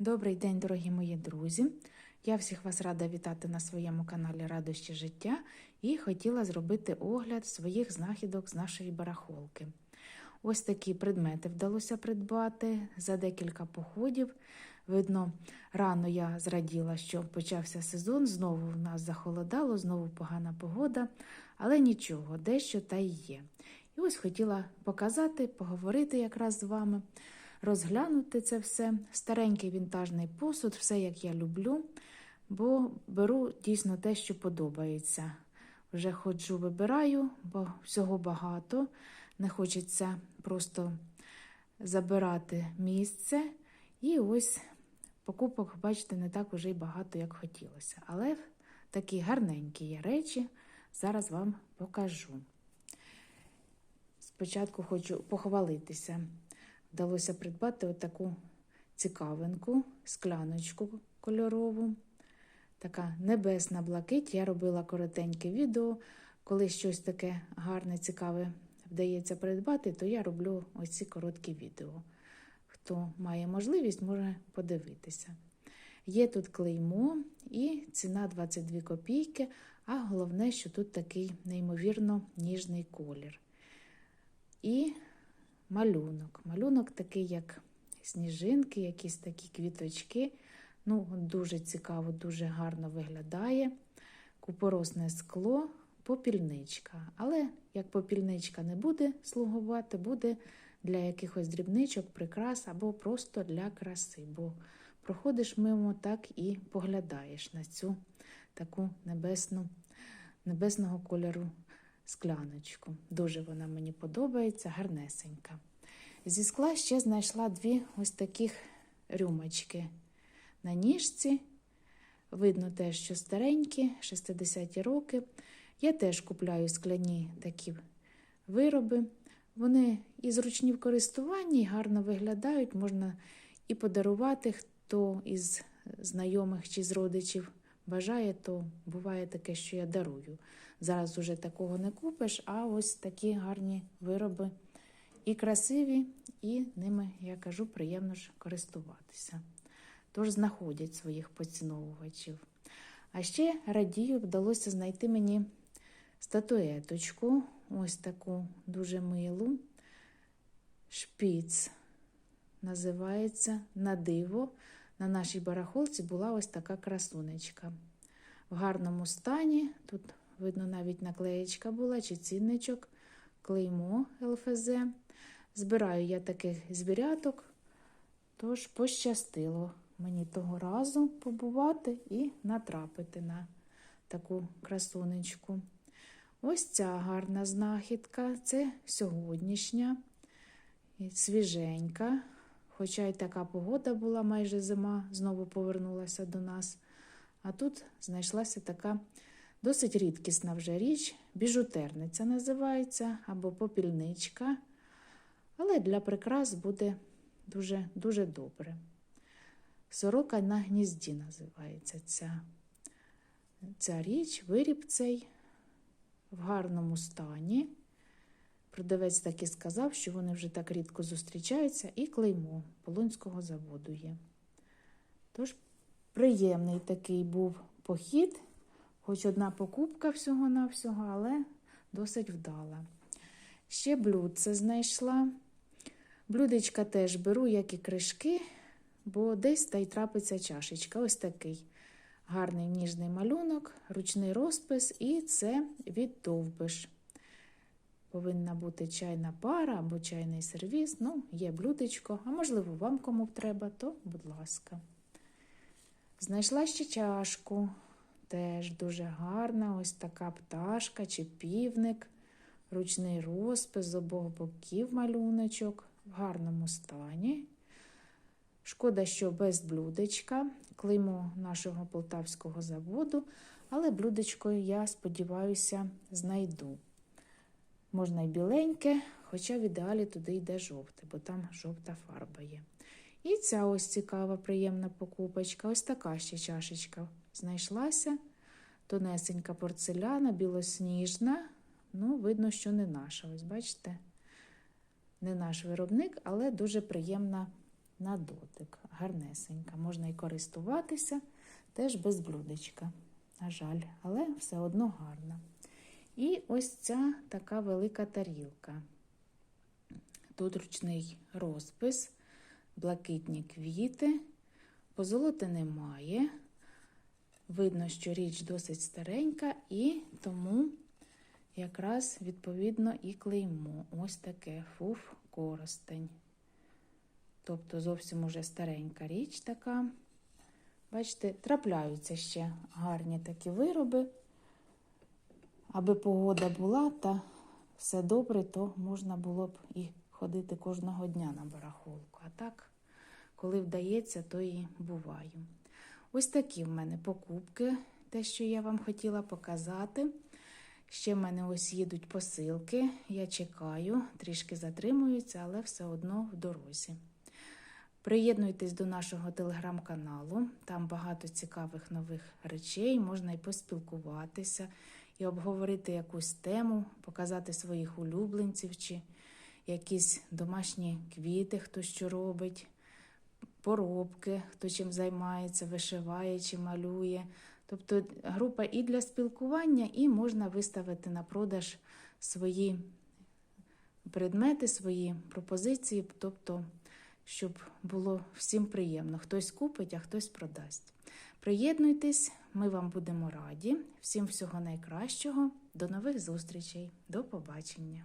Добрий день, дорогі мої друзі! Я всіх вас рада вітати на своєму каналі Радощі життя і хотіла зробити огляд своїх знахідок з нашої барахолки. Ось такі предмети вдалося придбати за декілька походів. Видно, рано я зраділа, що почався сезон, знову в нас захолодало, знову погана погода, але нічого, дещо та й є. І ось хотіла показати, поговорити якраз з вами розглянути це все. Старенький вінтажний посуд, все як я люблю, бо беру дійсно те, що подобається. Вже ходжу, вибираю, бо всього багато. Не хочеться просто забирати місце. І ось покупок, бачите, не так уже й багато, як хотілося. Але такі гарненькі речі, зараз вам покажу. Спочатку хочу похвалитися вдалося придбати отаку цікавинку, скляночку кольорову. Така небесна блакить. Я робила коротеньке відео. Коли щось таке гарне, цікаве вдається придбати, то я роблю ось ці короткі відео. Хто має можливість, може подивитися. Є тут клеймо і ціна 22 копійки, а головне, що тут такий неймовірно ніжний колір. І малюнок. Малюнок такий, як сніжинки, якісь такі квіточки. Ну, Дуже цікаво, дуже гарно виглядає. Купоросне скло, попільничка. Але як попільничка не буде слугувати, буде для якихось дрібничок, прикрас або просто для краси. Бо проходиш мимо так і поглядаєш на цю таку небесну, небесного кольору скляночку. Дуже вона мені подобається, гарнесенька. Зі скла ще знайшла дві ось таких рюмочки на ніжці. Видно теж, що старенькі, 60-ті роки. Я теж купляю скляні такі вироби. Вони і зручні в користуванні, і гарно виглядають, можна і подарувати, хто із знайомих чи з родичів бажає, то буває таке, що я дарую. Зараз уже такого не купиш, а ось такі гарні вироби і красиві, і ними, я кажу, приємно ж користуватися. Тож знаходять своїх поціновувачів. А ще радію, вдалося знайти мені статуеточку, ось таку дуже милу. Шпіц називається на диво. На нашій барахолці була ось така красунечка. В гарному стані. Тут, видно, навіть наклеєчка була чи цінничок, клеймо ЛФЗ. Збираю я таких звіряток, тож пощастило мені того разу побувати і натрапити на таку красунечку. Ось ця гарна знахідка це сьогоднішня, свіженька. Хоча й така погода була майже зима, знову повернулася до нас. А тут знайшлася така досить рідкісна вже річ, біжутерниця називається або попільничка. Але для прикрас буде дуже дуже добре. Сорока на гнізді називається ця, ця річ, виріб цей в гарному стані. Продавець так і сказав, що вони вже так рідко зустрічаються, і клеймо Полонського заводу є. Тож, приємний такий був похід, хоч одна покупка всього-навсього, але досить вдала. Ще блюдце знайшла. Блюдечка теж беру, як і кришки, бо десь та й трапиться чашечка. Ось такий гарний ніжний малюнок, ручний розпис, і це від довбиш. Повинна бути чайна пара або чайний сервіс. Ну, є блюдечко, а можливо, вам кому треба, то, будь ласка. Знайшла ще чашку. Теж дуже гарна, ось така пташка чи півник, ручний розпис з обох боків малюночок в гарному стані. Шкода, що без блюдечка, клеймо нашого полтавського заводу, але блюдечко, я сподіваюся, знайду. Можна й біленьке, хоча в ідеалі туди йде жовте, бо там жовта фарба є. І ця ось цікава, приємна покупочка. Ось така ще чашечка знайшлася. Тонесенька порцеляна, білосніжна. Ну, видно, що не наша. Ось бачите? Не наш виробник, але дуже приємна на дотик. Гарнесенька. Можна і користуватися теж без блюдечка. На жаль, але все одно гарна. І ось ця така велика тарілка. Тут ручний розпис, блакитні квіти, позолоти немає. Видно, що річ досить старенька, і тому якраз відповідно і клеймо. Ось таке фуф коростень. Тобто зовсім уже старенька річ така. Бачите, трапляються ще гарні такі вироби. Аби погода була та все добре, то можна було б і ходити кожного дня на барахолку. А так, коли вдається, то і буває. Ось такі в мене покупки, те, що я вам хотіла показати. Ще в мене ось їдуть посилки. Я чекаю, трішки затримуються, але все одно в дорозі. Приєднуйтесь до нашого телеграм-каналу, там багато цікавих нових речей, можна і поспілкуватися, і обговорити якусь тему, показати своїх улюбленців чи якісь домашні квіти, хто що робить, поробки, хто чим займається, вишиває чи малює. Тобто група і для спілкування, і можна виставити на продаж свої предмети, свої пропозиції, тобто, щоб було всім приємно. Хтось купить, а хтось продасть. Приєднуйтесь, ми вам будемо раді. Всім всього найкращого. До нових зустрічей. До побачення!